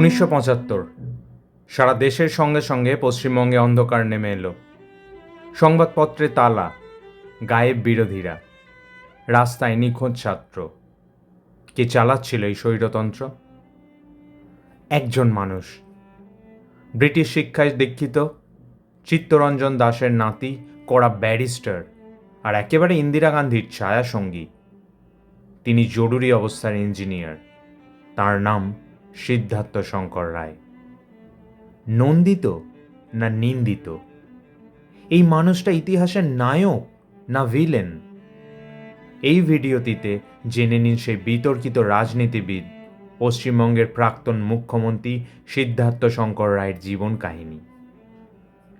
উনিশশো পঁচাত্তর। সারা দেশের সঙ্গে সঙ্গে পশ্চিমবঙ্গে অন্ধকার নেমে এলো। সংবাদপত্রে তালা, গায়েব বিরোধীরা, রাস্তায় নিখোঁজ ছাত্র। কে চালাচ্ছিল এই স্বৈরতন্ত্র? একজন মানুষ। ব্রিটিশ শিক্ষায় দীক্ষিত, চিত্তরঞ্জন দাসের নাতি করা ব্যারিস্টার আর একেবারে ইন্দিরা গান্ধীর ছায়াসঙ্গী। তিনি জরুরি অবস্থার ইঞ্জিনিয়ার। তার নাম সিদ্ধার্থ শঙ্কর রায়। নন্দিত না নিন্দিত? এই মানুষটা ইতিহাসের নায়ক না ভিলেন? এই ভিডিওটিতে জেনে নিন সেই বিতর্কিত রাজনীতিবিদ, পশ্চিমবঙ্গের প্রাক্তন মুখ্যমন্ত্রী সিদ্ধার্থ শঙ্কর রায়ের জীবন কাহিনী।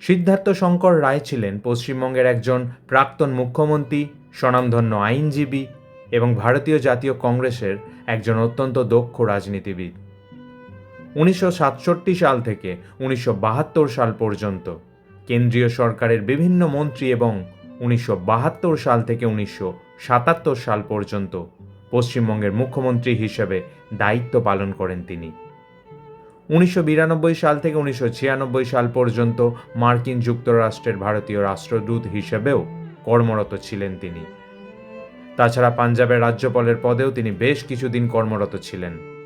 সিদ্ধার্থ শঙ্কর রায় ছিলেন পশ্চিমবঙ্গের একজন প্রাক্তন মুখ্যমন্ত্রী, স্বনামধন্য আইনজীবী এবং ভারতীয় জাতীয় কংগ্রেসের একজন অত্যন্ত দক্ষ রাজনীতিবিদ। উনিশশো সাতষট্টি সাল থেকে উনিশশো বাহাত্তর সাল পর্যন্ত। কেন্দ্রীয় সরকারের বিভিন্ন মন্ত্রী এবং উনিশশো বাহাত্তর সাল থেকে উনিশশো সাতাত্তর সাল পর্যন্ত পশ্চিমবঙ্গের মুখ্যমন্ত্রী হিসেবে দায়িত্ব পালন করেন তিনি। উনিশশো বিরানব্বই সাল থেকে উনিশশো ছিয়ানব্বই সাল পর্যন্ত মার্কিন যুক্তরাষ্ট্রের ভারতীয় রাষ্ট্রদূত হিসেবেও কর্মরত ছিলেন তিনি। তাছাড়া পাঞ্জাবের রাজ্যপালের পদেও তিনি বেশ কিছুদিন কর্মরত ছিলেন।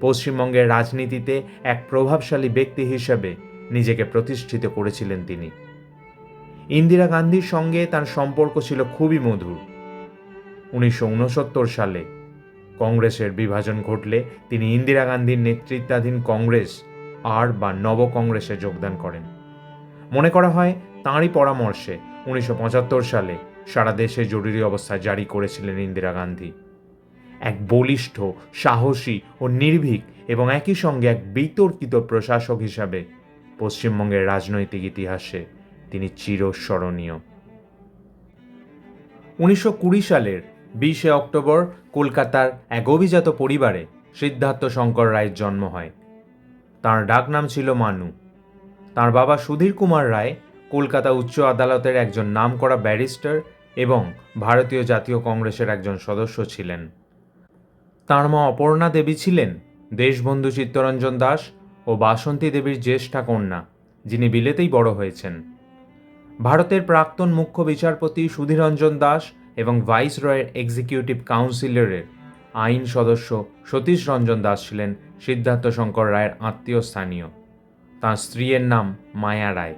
পশ্চিমবঙ্গের রাজনীতিতে এক প্রভাবশালী ব্যক্তি হিসেবে নিজেকে প্রতিষ্ঠিত করেছিলেন তিনি। ইন্দিরা গান্ধীর সঙ্গে তার সম্পর্ক ছিল খুবই মধুর। উনিশশো উনসত্তর সালে কংগ্রেসের বিভাজন ঘটলে তিনি ইন্দিরা গান্ধীর নেতৃত্বাধীন কংগ্রেস আর বা নব কংগ্রেসে যোগদান করেন। মনে করা হয়, তাঁরই পরামর্শে উনিশশো পঁচাত্তর সালে সারা দেশে জরুরি অবস্থা জারি করেছিলেন ইন্দিরা গান্ধী। এক বলিষ্ঠ, সাহসী ও নির্ভীক এবং একই সঙ্গে এক বিতর্কিত প্রশাসক হিসাবে পশ্চিমবঙ্গের রাজনৈতিক ইতিহাসে তিনি চিরস্মরণীয়। উনিশশো কুড়ি সালের বিশে অক্টোবর কলকাতার এক অভিজাত পরিবারে সিদ্ধার্থ শঙ্কর রায়ের জন্ম হয়। তার ডাকনাম ছিল মানু। তার বাবা সুধীর কুমার রায় কলকাতা উচ্চ আদালতের একজন নামকরা ব্যারিস্টার এবং ভারতীয় জাতীয় কংগ্রেসের একজন সদস্য ছিলেন। তাঁর মা অপর্ণা দেবী ছিলেন দেশবন্ধু চিত্তরঞ্জন দাস ও বাসন্তী দেবীর জ্যেষ্ঠা কন্যা, যিনি বিলেতেই বড় হয়েছেন। ভারতের প্রাক্তন মুখ্য বিচারপতি সুধীরঞ্জন দাস এবং ভাইস রয়ের এক্সিকিউটিভ কাউন্সিলরের আইন সদস্য সতীশ রঞ্জন দাস ছিলেন সিদ্ধার্থ শঙ্কর রায়ের আত্মীয় স্থানীয়। তাঁর স্ত্রীর নাম মায়া রায়।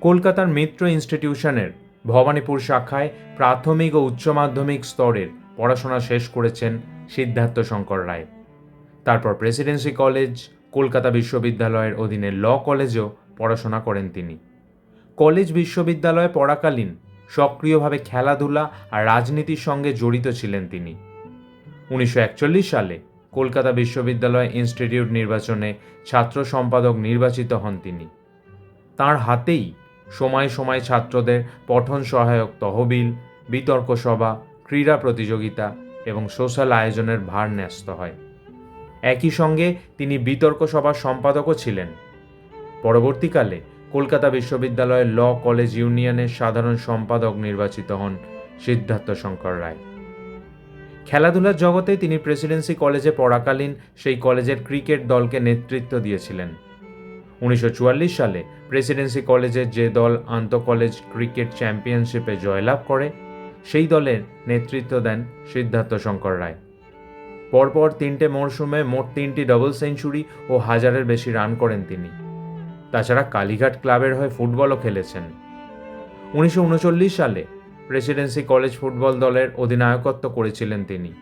কলকাতার মিত্র ইনস্টিটিউশনের ভবানীপুর শাখায় প্রাথমিক ও উচ্চ মাধ্যমিক স্তরের পড়াশোনা শেষ করেছেন সিদ্ধার্থ শঙ্কর রায়। তারপর প্রেসিডেন্সি কলেজ, কলকাতা বিশ্ববিদ্যালয়ের অধীনে ল কলেজেও পড়াশোনা করেন তিনি। কলেজ বিশ্ববিদ্যালয়ে পড়াকালীন সক্রিয়ভাবে খেলাধুলা আর রাজনীতির সঙ্গে জড়িত ছিলেন তিনি। উনিশশো একচল্লিশ সালে কলকাতা বিশ্ববিদ্যালয় ইনস্টিটিউট নির্বাচনে ছাত্র সম্পাদক নির্বাচিত হন তিনি। তার হাতেই সময় সময় ছাত্রদের পঠন সহায়ক তহবিল, বিতর্ক সভা ক্রীড়া প্রতিযোগিতা এবং সোশ্যাল আয়োজনের ভার ন্যস্ত হয়। একই সঙ্গে তিনি বিতর্ক সভার সম্পাদকও ছিলেন। পরবর্তীকালে কলকাতা বিশ্ববিদ্যালয়ের ল কলেজ ইউনিয়নের সাধারণ সম্পাদক নির্বাচিত হন সিদ্ধার্থ শঙ্কর রায়। খেলাধুলার জগতে তিনি প্রেসিডেন্সি কলেজে পড়াকালীন সেই কলেজের ক্রিকেট দলকে নেতৃত্ব দিয়েছিলেন। উনিশশো চুয়াল্লিশ সালে প্রেসিডেন্সি কলেজের যে দল আন্তঃকলেজ ক্রিকেট চ্যাম্পিয়নশিপে জয়লাভ করে সেই দলের নেতৃত্ব দেন সিদ্ধার্থ শঙ্কর রায়। পরপর তিনটে মরশুমে মোট তিনটি ডবল সেঞ্চুরি ও হাজারের বেশি রান করেন তিনি। তাছাড়া কালীঘাট ক্লাবের হয়ে ফুটবলও খেলেছেন। উনিশশো উনচল্লিশ সালে প্রেসিডেন্সি কলেজ ফুটবল দলের অধিনায়কত্ব করেছিলেন তিনি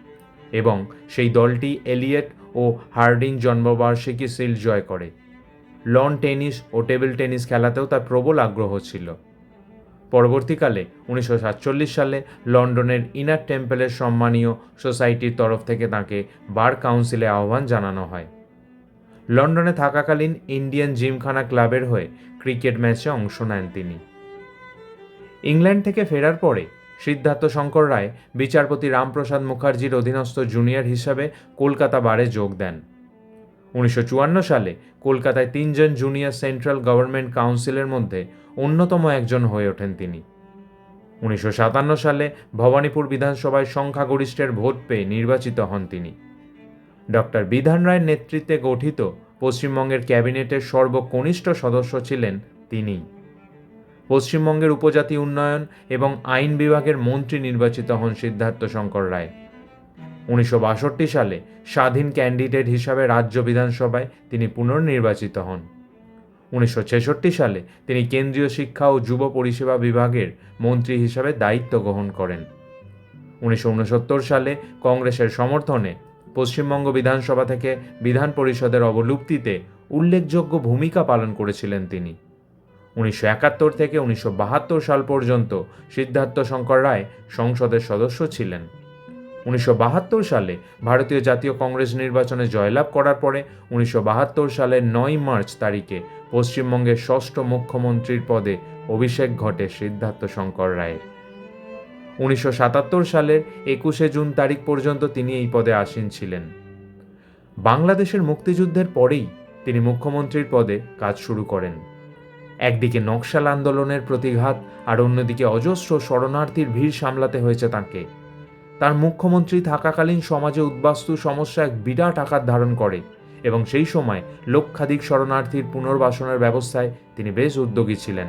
এবং সেই দলটি এলিয়েট ও হার্ডিং জন্মবার্ষিকী সিল জয় করে। লন টেনিস ও টেবিল টেনিস খেলাতেও তার প্রবল আগ্রহ ছিল। পরবর্তীকালে উনিশশো সাতচল্লিশ সালে লন্ডনের ইনার টেম্পলের সম্মানীয় সোসাইটির তরফ থেকে তাঁকে বার কাউন্সিলে আহ্বান জানানো হয়। লন্ডনে থাকাকালীন ইন্ডিয়ান জিমখানা ক্লাবের হয়ে ক্রিকেট ম্যাচে অংশ নেন তিনি। ইংল্যান্ড থেকে ফেরার পরে সিদ্ধার্থ শঙ্কর রায় বিচারপতি রামপ্রসাদ মুখার্জির অধীনস্থ জুনিয়র হিসাবে কলকাতা বারে যোগ দেন। উনিশশো চুয়ান্ন সালে কলকাতায় তিনজন জুনিয়র সেন্ট্রাল গভর্নমেন্ট কাউন্সিলের মধ্যে অন্যতম একজন হয়ে ওঠেন তিনি। উনিশশো সাতান্ন সালে ভবানীপুর বিধানসভায় সংখ্যাগরিষ্ঠের ভোট পেয়ে নির্বাচিত হন তিনি। ডক্টর বিধান রায়ের নেতৃত্বে গঠিত পশ্চিমবঙ্গের ক্যাবিনেটের সর্বকনিষ্ঠ সদস্য ছিলেন তিনি। পশ্চিমবঙ্গের উপজাতি উন্নয়ন এবং আইন বিভাগের মন্ত্রী নির্বাচিত হন সিদ্ধার্থ শঙ্কর রায়। উনিশশো বাষট্টি সালে স্বাধীন ক্যান্ডিডেট হিসাবে রাজ্য বিধানসভায় তিনি পুনর্নির্বাচিত হন। উনিশশো ছেষট্টি সালে তিনি কেন্দ্রীয় শিক্ষা ও যুব পরিষেবা বিভাগের মন্ত্রী হিসাবে দায়িত্ব গ্রহণ করেন। উনিশশো উনসত্তর সালে কংগ্রেসের সমর্থনে পশ্চিমবঙ্গ বিধানসভা থেকে বিধান পরিষদের অবলুপ্তিতে উল্লেখযোগ্য ভূমিকা পালন করেছিলেন তিনি। উনিশশো একাত্তর থেকে উনিশশো বাহাত্তর সাল পর্যন্ত সিদ্ধার্থ শঙ্কর রায় সংসদের সদস্য ছিলেন। উনিশশো বাহাত্তর সালে ভারতীয় জাতীয় কংগ্রেস নির্বাচনে জয়লাভ করার পরে উনিশশো বাহাত্তর সালের নয় মার্চ তারিখে পশ্চিমবঙ্গের ষষ্ঠ মুখ্যমন্ত্রীর পদে অভিষেক ঘটে সিদ্ধার্থ শঙ্কর রায়ের। উনিশশো সাতাত্তর সালের একুশে জুন তারিখ পর্যন্ত তিনি এই পদে আসীন ছিলেন। বাংলাদেশের মুক্তিযুদ্ধের পরেই তিনি মুখ্যমন্ত্রীর পদে কাজ শুরু করেন। একদিকে নকশাল আন্দোলনের প্রতিঘাত আর অন্যদিকে অজস্র শরণার্থীর ভিড় সামলাতে হয়েছে তাকে। তার মুখ্যমন্ত্রী থাকাকালীন সমাজে উদ্বাস্তু সমস্যা এক বিরাট আকার ধারণ করে এবং সেই সময় লক্ষাধিক শরণার্থীর পুনর্বাসনের ব্যবস্থায় তিনি বেশ উদ্যোগী ছিলেন।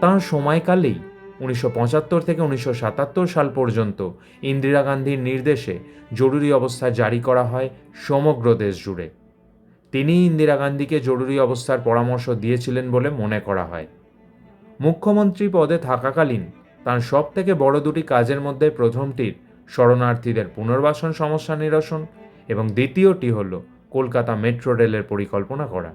তাঁর সময়কালেই উনিশশো পঁচাত্তর থেকে উনিশশো সাতাত্তর সাল পর্যন্ত ইন্দিরা গান্ধীর নির্দেশে জরুরি অবস্থা জারি করা হয় সমগ্র দেশ জুড়ে। তিনি ইন্দিরা গান্ধীকে জরুরি অবস্থার পরামর্শ দিয়েছিলেন বলে মনে করা হয়। মুখ্যমন্ত্রী পদে থাকাকালীন তার সব থেকে বড় দুটি কাজের মধ্যে প্রথমটির শরণার্থীদের পুনর্বাসন সমস্যা নিরসন এবং দ্বিতীয়টি হল কলকাতা মেট্রো রেলের পরিকল্পনা করা।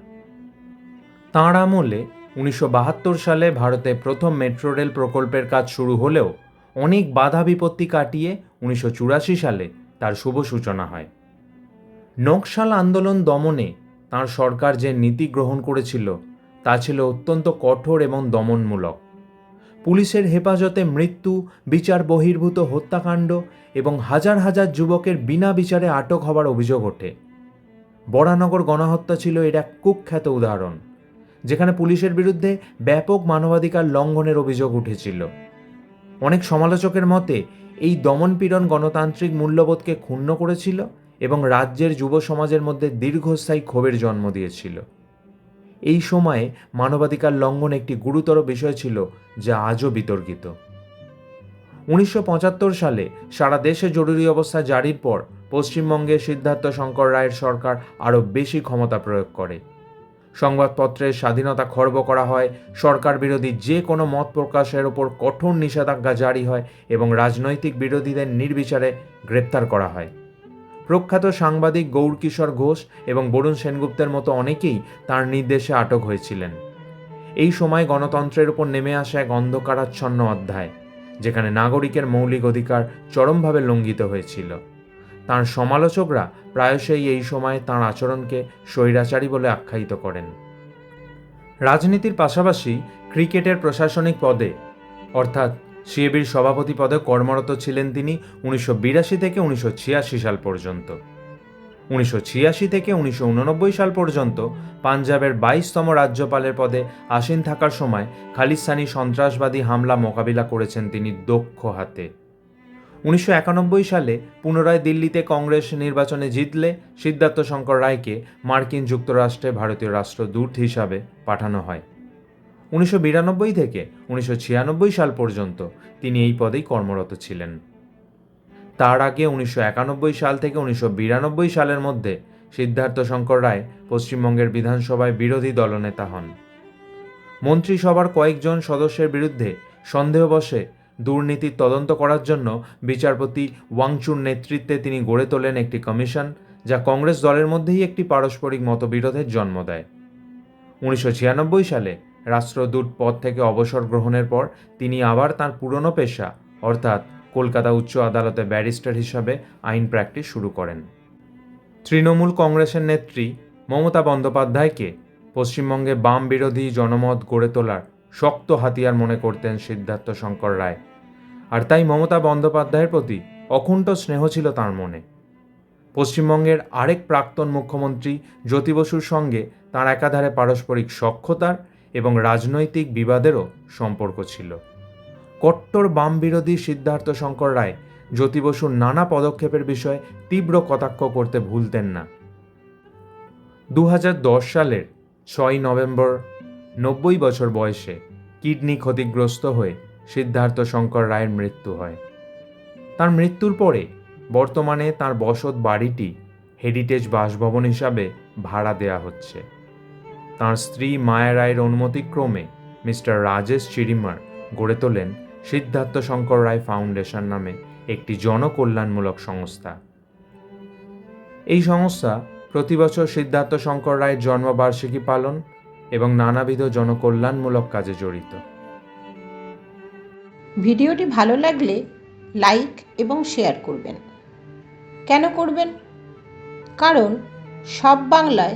তাঁর আমলে উনিশশো বাহাত্তর সালে ভারতে প্রথম মেট্রো রেল প্রকল্পের কাজ শুরু হলেও অনেক বাধা বিপত্তি কাটিয়ে উনিশশো চুরাশি সালে তার শুভ সূচনা হয়। নকশাল আন্দোলন দমনে তাঁর সরকার যে নীতি গ্রহণ করেছিল, তা ছিল অত্যন্ত কঠোর এবং দমনমূলক। পুলিশের হেফাজতে মৃত্যু, বিচার বহির্ভূত হত্যাকাণ্ড এবং হাজার হাজার যুবকের বিনা বিচারে আটক হবার অভিযোগ ওঠে। বরানগর গণহত্যা ছিল এর এক কুখ্যাত উদাহরণ, যেখানে পুলিশের বিরুদ্ধে ব্যাপক মানবাধিকার লঙ্ঘনের অভিযোগ উঠেছিল। অনেক সমালোচকের মতে, এই দমনপীড়ন গণতান্ত্রিক মূল্যবোধকে ক্ষুণ্ণ করেছিল এবং রাজ্যের যুব সমাজের মধ্যে দীর্ঘস্থায়ী ক্ষোভের জন্ম দিয়েছিল। এই সময়ে মানবাধিকার লঙ্ঘন একটি গুরুতর বিষয় ছিল যা আজও বিতর্কিত। উনিশশো পঁচাত্তর সালে সারা দেশে জরুরি অবস্থা জারির পর পশ্চিমবঙ্গে সিদ্ধার্থ শঙ্কর রায়ের সরকার আরও বেশি ক্ষমতা প্রয়োগ করে। সংবাদপত্রের স্বাধীনতা খর্ব করা হয়, সরকার বিরোধী যে কোনো মত প্রকাশের ওপর কঠোর নিষেধাজ্ঞা জারি হয় এবং রাজনৈতিক বিরোধীদের নির্বিচারে গ্রেপ্তার করা হয়। প্রখ্যাত সাংবাদিক গৌরকিশোর ঘোষ এবং বরুণ সেনগুপ্তের মতো অনেকেই তার নির্দেশে আটক হয়েছিলেন। এই সময় গণতন্ত্রের উপর নেমে আসা এক অন্ধকারাচ্ছন্ন অধ্যায়, যেখানে নাগরিকের মৌলিক অধিকার চরমভাবে লঙ্ঘিত হয়েছিল। তার সমালোচকরা প্রায়শই এই সময় তাঁর আচরণকে স্বৈরাচারী বলে আখ্যায়িত করেন। রাজনীতির পাশাপাশি ক্রিকেটের প্রশাসনিক পদে, অর্থাৎ সিএবির সভাপতি পদে কর্মরত ছিলেন তিনি উনিশশো বিরাশি থেকে উনিশশো ছিয়াশি সাল পর্যন্ত। উনিশশো ছিয়াশি থেকে উনিশশো উননব্বই সাল পর্যন্ত পাঞ্জাবের বাইশতম রাজ্যপালের পদে আসীন থাকার সময় খালিস্তানি সন্ত্রাসবাদী হামলা মোকাবিলা করেছেন তিনি দক্ষ হাতে। উনিশশো একানব্বই সালে পুনরায় দিল্লিতে কংগ্রেস নির্বাচনে জিতলে সিদ্ধার্থ শঙ্কর রায়কে মার্কিন যুক্তরাষ্ট্রে ভারতীয় রাষ্ট্রদূত হিসাবে পাঠানো হয়। উনিশশো বিরানব্বই থেকে উনিশশো ছিয়ানব্বই সাল পর্যন্ত তিনি এই পদেই কর্মরত ছিলেন। তার আগে উনিশশো একানব্বই সাল থেকে উনিশশো বিরানব্বই সালের মধ্যে সিদ্ধার্থ শঙ্কর রায় পশ্চিমবঙ্গের বিধানসভায় বিরোধী দলনেতা হন। মন্ত্রিসভার কয়েকজন সদস্যের বিরুদ্ধে সন্দেহবশে দুর্নীতির তদন্ত করার জন্য বিচারপতি ওয়াংচুর নেতৃত্বে তিনি গড়ে তোলেন একটি কমিশন, যা কংগ্রেস দলের মধ্যেই একটি পারস্পরিক মতবিরোধের জন্ম দেয়। উনিশশো ছিয়ানব্বই সালে রাষ্ট্রদূত পদ থেকে অবসর গ্রহণের পর তিনি আবার তার পুরনো পেশা, অর্থাৎ কলকাতা উচ্চ আদালতে ব্যারিস্টার হিসাবে আইন প্র্যাকটিস শুরু করেন। তৃণমূল কংগ্রেসের নেত্রী মমতা বন্দ্যোপাধ্যায়কে পশ্চিমবঙ্গে বাম বিরোধী জনমত গড়ে তোলার শক্ত হাতিয়ার মনে করতেন সিদ্ধার্থ শঙ্কর রায়। আর তাই মমতা বন্দ্যোপাধ্যায়ের প্রতি অকুণ্ঠ স্নেহ ছিল তার মনে। পশ্চিমবঙ্গের আরেক প্রাক্তন মুখ্যমন্ত্রী জ্যোতি বসুর সঙ্গে তার একাধারে পারস্পরিক সক্ষতার এবং রাজনৈতিক বিবাদেরও সম্পর্ক ছিল। কট্টর বাম বিরোধী সিদ্ধার্থ শঙ্কর রায়, জ্যোতি বসুর নানা পদক্ষেপের বিষয়ে তীব্র কটাক্ষ করতে ভুলতেন না। দু হাজার দশ সালের ছয় নভেম্বর, নব্বই বছর বয়সে কিডনি ক্ষতিগ্রস্ত হয়ে সিদ্ধার্থ শঙ্কর রায়ের মৃত্যু হয়। তার মৃত্যুর পরে বর্তমানে তার বসত বাড়িটি হেরিটেজ বাসভবন হিসাবে ভাড়া দেয়া হচ্ছে। তার স্ত্রী মায়া রায়ের অনুমতিক্রমে মিস্টার রাজেশ চিরিমার গড়ে তোলেন সিদ্ধার্থ শঙ্কর রায় ফাউন্ডেশন নামে একটি জনকল্যাণমূলক সংস্থা। এই সংস্থা প্রতি বছর সিদ্ধার্থ শঙ্কর রায়ের জন্মবার্ষিকী পালন এবং নানাবিধ জনকল্যাণমূলক কাজে জড়িত। ভিডিওটি ভালো লাগলে লাইক এবং শেয়ার করবেন। কেন করবেন? কারণ সব বাংলায়